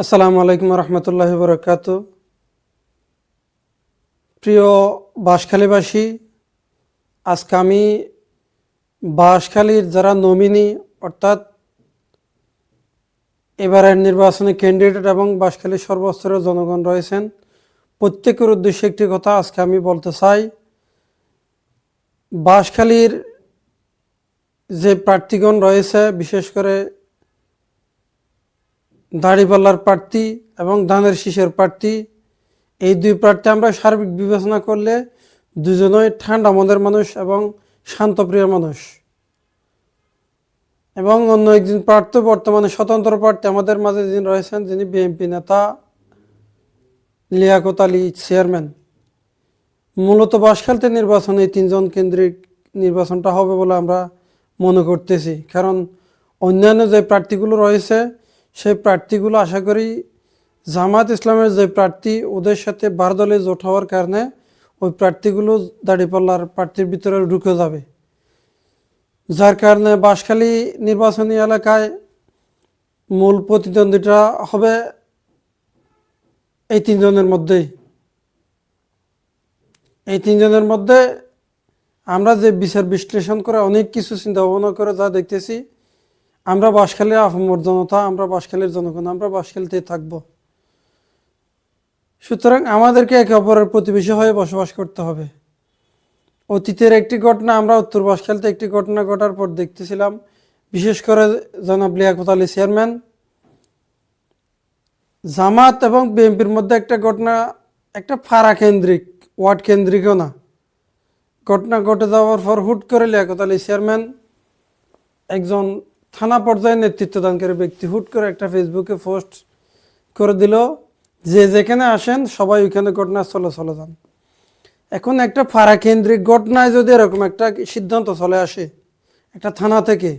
আসসালামু আলাইকুম রহমতুল্লাহ বরকাত। প্রিয় বাঁশখালীবাসী, আজকে আমি বাঁশখালীর যারা নমিনি, অর্থাৎ এবারের নির্বাচনে ক্যান্ডিডেট এবং বাঁশখালীর সর্বস্তরের জনগণ রয়েছেন, প্রত্যেকের উদ্দেশ্যে একটি কথা আজকে আমি বলতে চাই। বাঁশখালীর যে প্রার্থীগণ রয়েছে, বিশেষ করে দাড়িপাল্লার প্রার্থী এবং ধানের শীষের প্রার্থী, এই দুই প্রার্থী আমরা সার্বিক বিবেচনা করলে দুজনই ঠান্ডা মনের মানুষ এবং শান্তপ্রিয় মানুষ। এবং অন্য একজন প্রার্থী, বর্তমানে স্বতন্ত্র প্রার্থী আমাদের মাঝে যিনি রয়েছেন, যিনি বিএনপি নেতা, লিয়াকত আলী চেয়ারম্যান। মূলত বাসখালতে নির্বাচনে তিনজন কেন্দ্রিক নির্বাচনটা হবে বলে আমরা মনে করতেছি। কারণ অন্যান্য যে প্রার্থীগুলো রয়েছে সেই প্রার্থীগুলো আশা করি জামাত ইসলামের যে প্রার্থী, ওদের সাথে বার দলে জোট হওয়ার কারণে ওই প্রার্থীগুলো দাঁড়িপাল্লার প্রার্থীর ভিতরে ঢুকে যাবে। যার কারণে বাঁশখালী নির্বাচনী এলাকায় মূল প্রতিদ্বন্দ্বিতা হবে এই তিনজনের মধ্যেই। এই তিনজনের মধ্যে আমরা যে বিচার বিশ্লেষণ করে অনেক কিছু চিন্তা ভাবনা করে যা দেখতেছি আমরা বাঁশখালীর আফমর জনতা, আমরা বাঁশখালীর জনগণ, আমরা বাঁশখালীতেই থাকব। সুতরাং আমাদেরকে একে অপরের প্রতিবেশী হয়ে বসবাস করতে হবে। অতীতের একটি ঘটনা, আমরা উত্তর বাঁশখালীতে একটি ঘটনা ঘটার পর দেখতেছিলাম। বিশেষ করে জনাব লিয়াকত আলী চেয়ারম্যান। জামাত এবং বিএনপির মধ্যে একটা ঘটনা, একটা ফাড়া কেন্দ্রিক, ওয়ার্ড কেন্দ্রিকও না। ঘটনা ঘটে যাওয়ার পর হুট করে লিয়াকত আলী চেয়ারম্যান একজন থানা পর্যায়ে নেতৃত্বদানকারী ব্যক্তি হুট করে একটা ফেসবুকে পোস্ট করে দিল, যে যেখানে আসেন সবাই ওইখানে ঘটনাস্থলে চলে যান। এখন একটা ফাড়া কেন্দ্রিক ঘটনায় যদি এরকম একটা সিদ্ধান্ত চলে আসে, একটা থানা থেকে,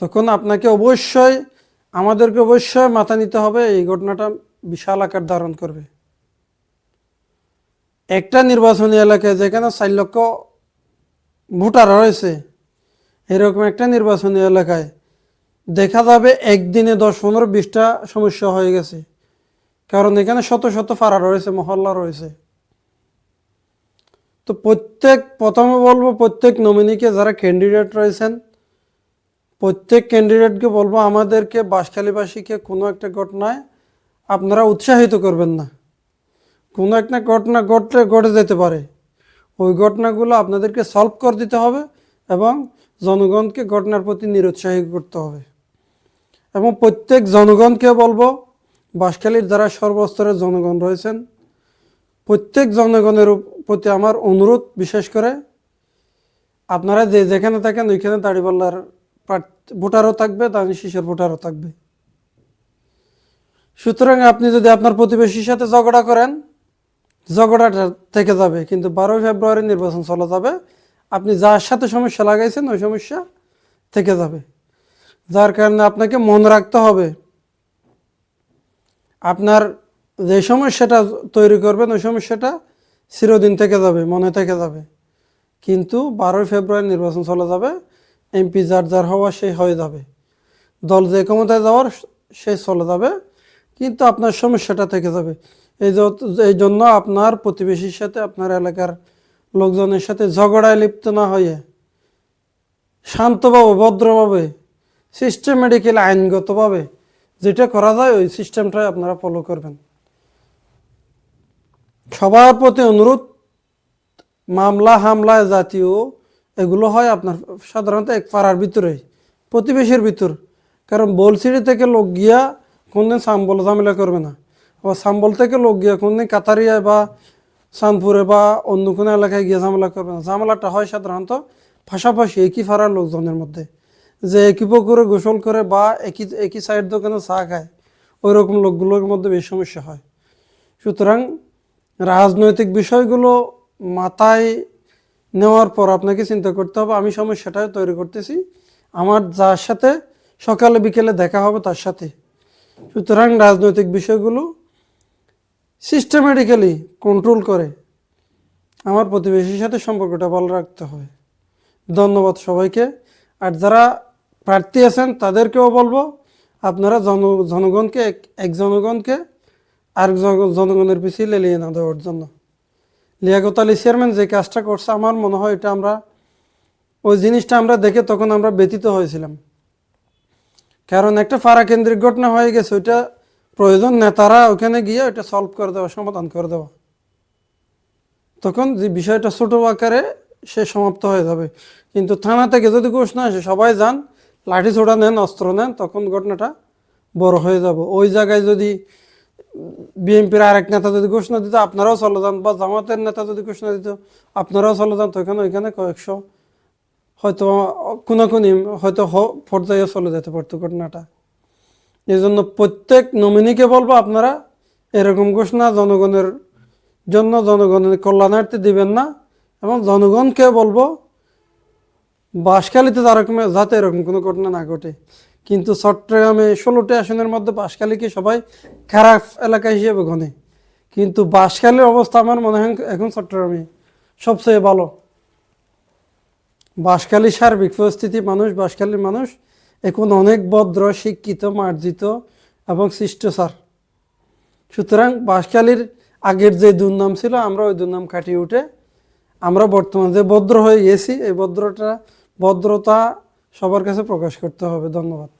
তখন আপনাকে অবশ্যই, আমাদেরকে অবশ্যই মাথা নিতে হবে, এই ঘটনাটা বিশাল আকার ধারণ করবে। একটা নির্বাচনী এলাকায় যেখানে চার লক্ষ ভোটার রয়েছে এরকম একটা নির্বাচনী এলাকায়। দেখা যাবে একদিনে দশ পনেরো বিশটা সমস্যা হয়ে গেছে। কারণ এখানে শত শত ফাড়া রয়েছে, মহল্লা রয়েছে। তো প্রত্যেক, প্রথমে বলব প্রত্যেক নমিনিকে যারা ক্যান্ডিডেট রয়েছেন, প্রত্যেক ক্যান্ডিডেটকে বলব আমাদেরকে বাসখালীবাসীকে কোনো একটা ঘটনায় আপনারা উৎসাহিত করবেন না। কোনো একটা ঘটনা ঘটলে ঘটে যেতে পারে। ওই ঘটনাগুলো আপনাদেরকে সলভ করে দিতে হবে এবং জনগণকে ঘটনার প্রতি নিরুৎসাহী করতে হবে। এবং প্রত্যেক জনগণকে বলব, বাঁশখালীর যারা সর্বস্তরের জনগণ রয়েছেন, প্রত্যেক জনগণের প্রতি আমার অনুরোধ বিশেষ করে, আপনারা যে যেখানে থাকেন ওইখানে দাড়িপাল্লার ভোটারও থাকবে, দানি শিশের ভোটারও থাকবে। সুতরাং আপনি যদি আপনার প্রতিবেশীর সাথে ঝগড়া করেন, ঝগড়াটা থেকে যাবে, কিন্তু বারোই ফেব্রুয়ারি নির্বাচন চলে যাবে আপনি যার সাথে সমস্যা লাগাইছেন, ওই সমস্যা থেকে যাবে। যার কারণে আপনাকে মনে রাখতে হবে। আপনার যে সমস্যাটা তৈরি করবেন, ওই সমস্যাটা চিরদিন থেকে যাবে, মনে থেকে যাবে। কিন্তু বারোই ফেব্রুয়ারি নির্বাচন চলে যাবে, এমপি যার যার হওয়া সেই হয়ে যাবে। দল যে ক্ষমতায় যাওয়ার, সে চলে যাবে, কিন্তু আপনার সমস্যাটা থেকে যাবে। এই জন্য আপনার প্রতিবেশীর সাথে আপনার এলাকার লোকজনের সাথে ঝগড়ায় লিপ্ত না হয়ে শান্তভাবে, ভদ্রভাবে সিস্টেমেটিক্যালি আইনগতভাবে যেটা করা যায়, ওই সিস্টেমটাই আপনারা ফলো করবেন। সবার প্রতি অনুরোধ, মামলা, হামলা, জাতীয়, এগুলো হয় আপনার সাধারণত এক পাড়ার ভিতরে, প্রতিবেশীর ভিতর। কারণ বলসিড়ি থেকে লোক গিয়া কোনদিন সাম্বল ঝামেলা করবে না। আবার সাম্বল থেকে লোক গিয়া কোনদিন কাতারিয়ায় বা সানপুরে বা অন্য কোনো এলাকায় গিয়ে ঝামেলা করবে না। ঝামেলাটা হয় সাধারণত পাশাপাশি একই ফাড়ার লোকজনের মধ্যে। যে একই পুকুরে গোসল করে বা একই একই সাইড দোকানে চা খায় ওই রকম লোকগুলোর মধ্যে বেশি সমস্যা হয়। সুতরাং রাজনৈতিক বিষয়গুলো মাথায় নেওয়ার পর আপনাকে চিন্তা করতে হবে, আমি সমস্যাটা তৈরি করতেছি। আমার যার সাথে সকালে বিকেলে দেখা হবে তার সাথে। সুতরাং রাজনৈতিক বিষয়গুলো সিস্টেমেটিক্যালি কন্ট্রোল করে। আমার প্রতিবেশীর সাথে সম্পর্কটা ভালো রাখতে হবে ধন্যবাদ সবাইকে। আর যারা প্রার্থী আছেন, তাদেরকেও বলব, আপনারা জন, জনগণকে, এক জনগণকে জন- জনগণের পিছিয়ে লেলিয়ে না দেওয়ার জন্য। লিয়াকত আলী চেয়ারম্যান যে কাজটা করছে, আমার মনে হয় এটা আমরা, ওই জিনিসটা আমরা দেখে তখন আমরা ব্যতীত হয়েছিলাম। কারণ একটা ফারা কেন্দ্রিক ঘটনা হয়ে গেছে, ওইটা প্রয়োজন নেতারা ওখানে গিয়ে ওইটা সলভ করে দেওয়া, সমাধান করে দেওয়া। তখন যে বিষয়টা ছোট আকারে সে সমাপ্ত হয়ে যাবে। কিন্তু থানা থেকে যদি ঘোষণা আসে, সবাই যান, লাঠি ছোড়া নেন, অস্ত্র নেন, তখন ঘটনাটা বড় হয়ে যাব। ওই জায়গায় যদি বিএনপির আরেক নেতা যদি ঘোষণা দিত, আপনারাও চলে যান। বা জামাতের নেতা যদি ঘোষণা দিত, আপনারাও চলে যান। তখন ওইখানে কয়েকশো হয়তো কোনাকুনি হয়তো হ- পর্যায়ে চলে যেতে পারতো ঘটনাটা। এই জন্য প্রত্যেক নমিনিকে বলব আপনারা, এরকম ঘোষণা জনগণের জন্য জনগণের কল্যাণার্থে দিবেন না। এবং জনগণকে বলব, বাঁশখালীতে তারকম যাতে এরকম কোনো ঘটনা না ঘটে। কিন্তু চট্টগ্রামে ষোলোটি আসনের মধ্যে বাঁশখালীকে সবাই খারাপ এলাকা হিসেবে গণে। কিন্তু বাঁশখালীর অবস্থা আমার মনে হয় এখন চট্টগ্রামে সবচেয়ে ভালো। বাঁশখালী সার্বিক পরিস্থিতি মানুষ, বাঁশখালীর মানুষ এখন অনেক ভদ্র, শিক্ষিত, মার্জিত এবং শিষ্টসার সুতরাং বাঁশখালীর আগের যে দুর্নাম ছিল, আমরা ওই দুর্নাম কাটিয়ে উঠে আমরা বর্তমানে যে ভদ্র হয়ে গেছি, এই ভদ্রটা, ভদ্রতা সবার কাছে প্রকাশ করতে হবে। ধন্যবাদ।